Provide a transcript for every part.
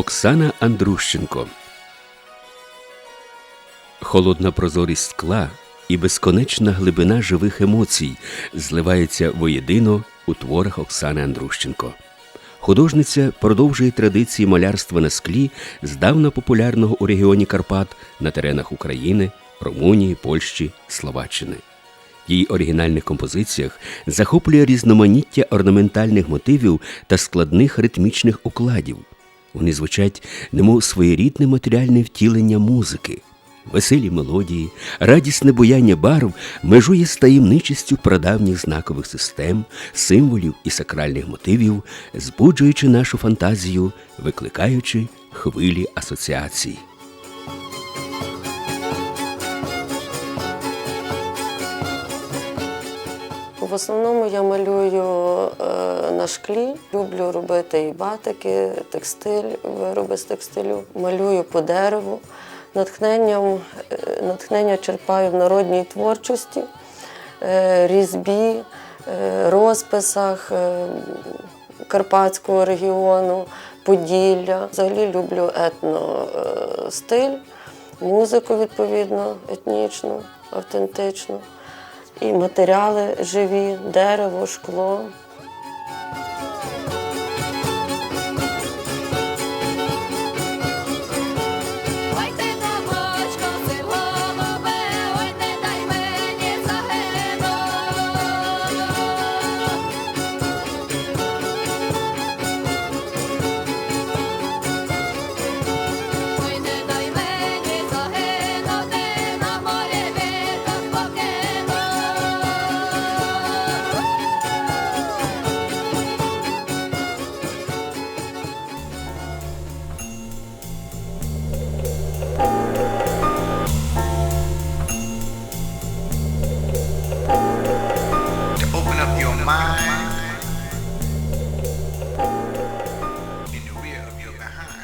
Оксана Андрущенко. Холодна прозорість скла і безконечна глибина живих емоцій зливаються воєдино у творах Оксани Андрущенко. Художниця продовжує традиції малярства на склі, здавна популярного у регіоні Карпат на теренах України, Румунії, Польщі, Словаччини. Її оригінальних композиціях захоплює різноманіття орнаментальних мотивів та складних ритмічних укладів. Вони звучать, немов своєрідне матеріальне втілення музики. Веселі мелодії, радісне буяння барв межує з таємничістю прадавніх знакових систем, символів і сакральних мотивів, збуджуючи нашу фантазію, викликаючи хвилі асоціацій. В основному я малюю е, на шклі. Люблю робити і батики, текстиль, вироби з текстилю. Малюю по дереву. Натхненням, е, натхнення черпаю в народній творчості, е, різьбі, розписах Карпатського регіону, Поділля. Взагалі люблю етностиль, музику відповідно, етнічну, автентичну. І матеріали живі, дерево, шкло.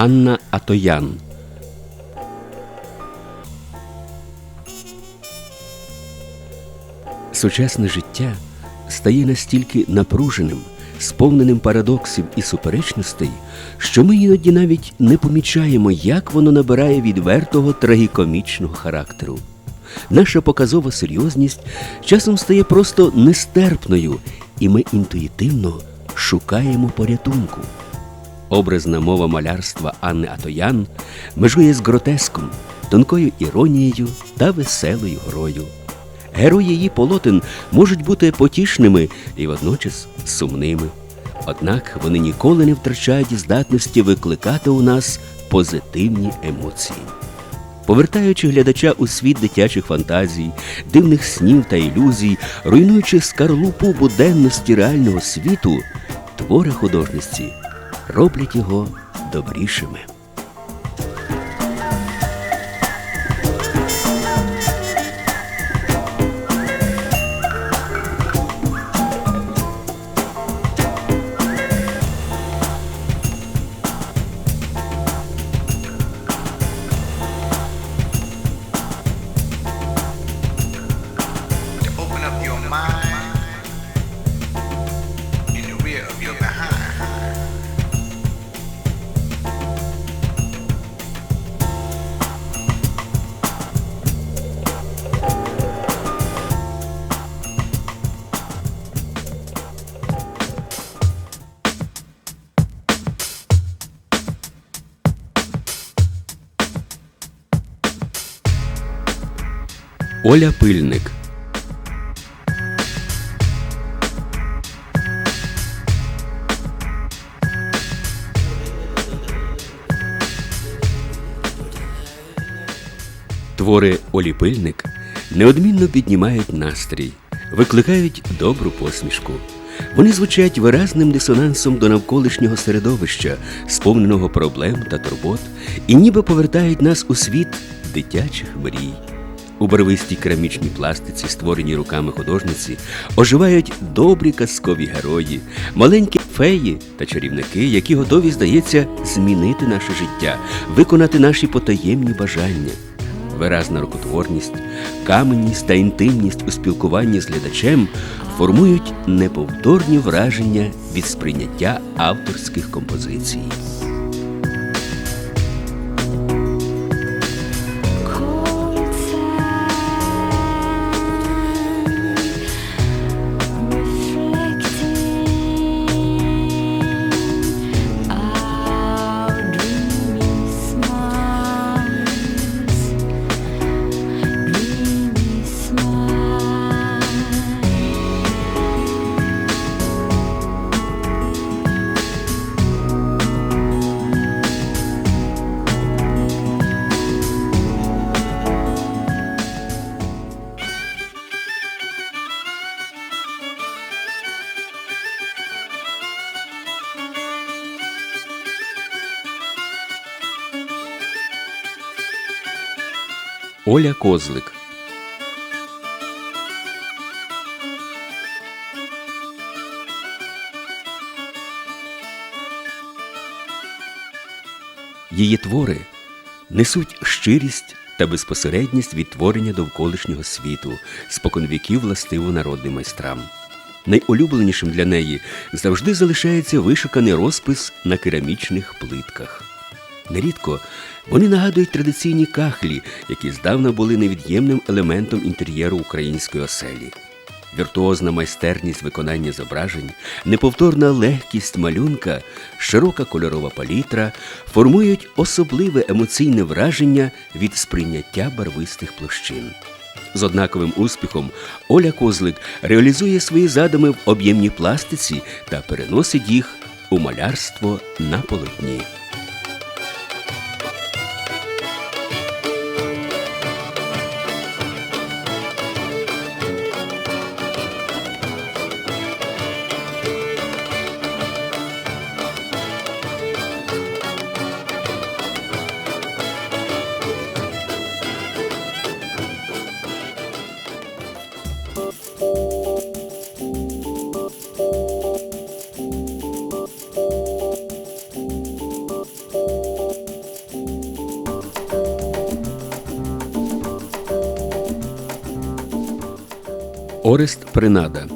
Анна Атоян. Сучасне життя стає настільки напруженим, сповненим парадоксів і суперечностей, що ми іноді навіть не помічаємо, як воно набирає відвертого трагікомічного характеру. Наша показова серйозність часом стає просто нестерпною, і ми інтуїтивно шукаємо порятунку. Образна мова малярства Анни Атоян межує з гротеском, тонкою іронією та веселою грою. Герої її полотен можуть бути потішними і водночас сумними. Однак вони ніколи не втрачають здатності викликати у нас позитивні емоції. Повертаючи глядача у світ дитячих фантазій, дивних снів та ілюзій, руйнуючи скарлупу буденності реального світу, твори художниці роблять його добрішими. Оля Пильник Твори Олі Пильник неодмінно піднімають настрій, викликають добру посмішку. Вони звучать виразним дисонансом до навколишнього середовища, сповненого проблем та турбот, і ніби повертають нас у світ дитячих мрій. У барвистій керамічній пластиці, створеній руками художниці, оживають добрі казкові герої, маленькі феї та чарівники, які готові, здається, змінити наше життя, виконати наші потаємні бажання. Виразна рукотворність, каменність та інтимність у спілкуванні з глядачем формують неповторні враження від сприйняття авторських композицій. Оля Козлик. Її твори несуть щирість та безпосередність відтворення довколишнього світу, споконвіків властиво народним майстрам. Найулюбленішим для неї завжди залишається вишуканий розпис на керамічних плитках. Нерідко вони нагадують традиційні кахлі, які здавна були невід'ємним елементом інтер'єру української оселі. Віртуозна майстерність виконання зображень, неповторна легкість малюнка, широка кольорова палітра формують особливе емоційне враження від сприйняття барвистих площин. З однаковим успіхом Оля Козлик реалізує свої задуми в об'ємній пластиці та переносить їх у малярство на полотні. Орест Принада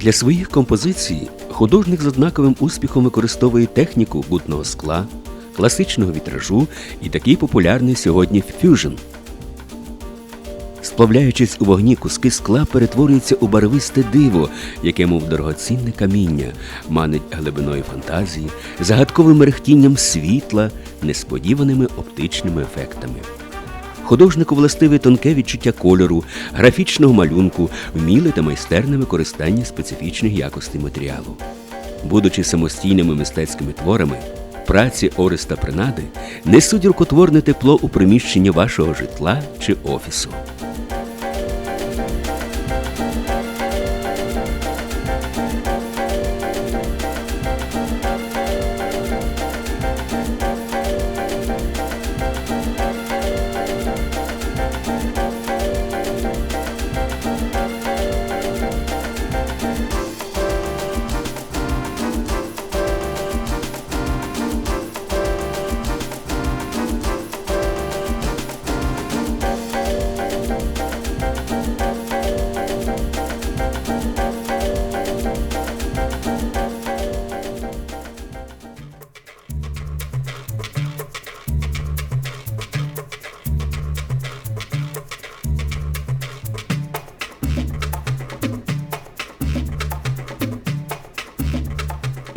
Для своїх композицій художник з однаковим успіхом використовує техніку гутного скла, класичного вітражу і такий популярний сьогодні фюжн. Сплавляючись у вогні, куски скла перетворюються у барвисте диво, яке, мов дорогоцінне каміння, манить глибиною фантазії, загадковим мерехтінням світла, несподіваними оптичними ефектами. Художнику властиве тонке відчуття кольору, графічного малюнку, вміле та майстерне використання специфічних якостей матеріалу. Будучи самостійними мистецькими творами, праці Ореста Принади несуть рукотворне тепло у приміщення вашого житла чи офісу.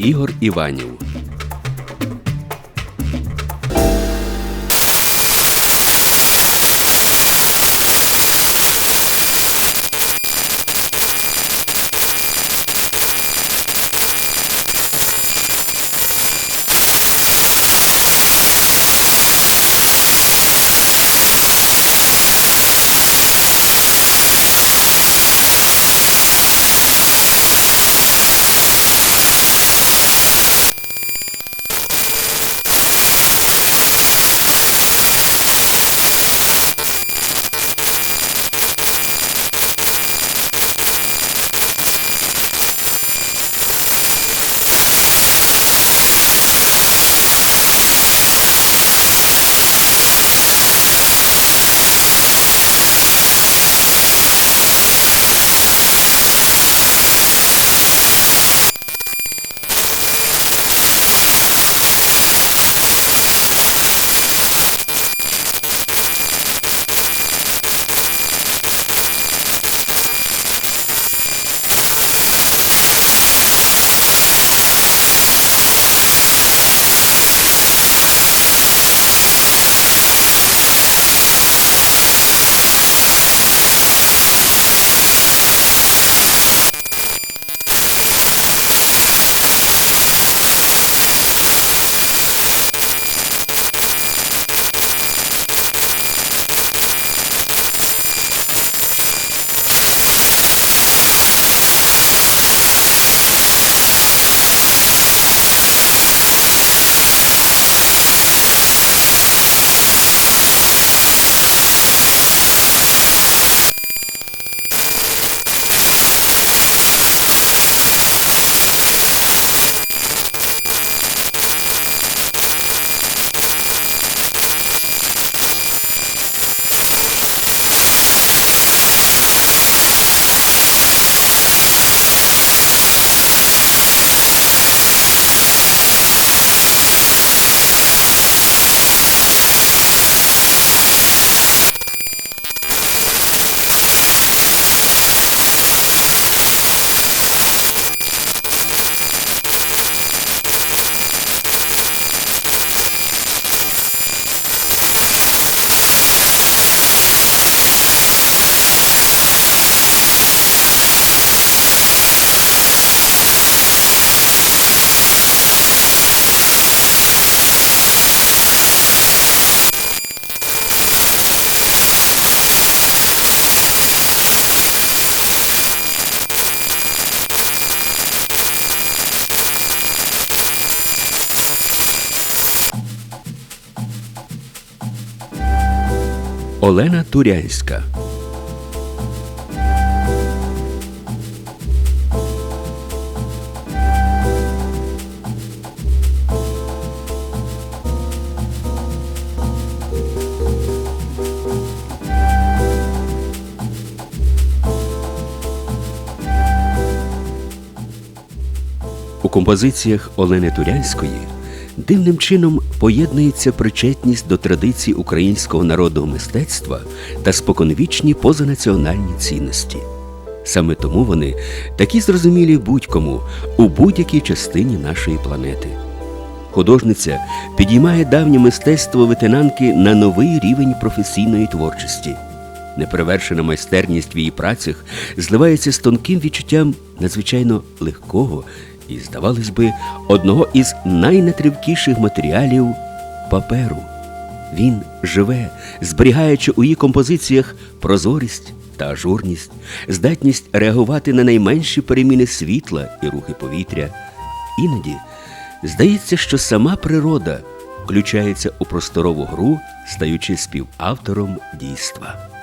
Ігор Іванів Олена Турянська. У композиціях Олени Турянської дивним чином поєднується причетність до традицій українського народного мистецтва та споконвічні позанаціональні цінності. Саме тому вони такі зрозумілі будь-кому у будь-якій частині нашої планети. Художниця підіймає давнє мистецтво ветенанки на новий рівень професійної творчості. Неперевершена майстерність в її працях зливається з тонким відчуттям надзвичайно легкого і, здавалось би, одного із найнетривкіших матеріалів паперу. Він живе, зберігаючи у її композиціях прозорість та ажурність, здатність реагувати на найменші переміни світла і рухи повітря. Іноді здається, що сама природа включається у просторову гру, стаючи співавтором дійства.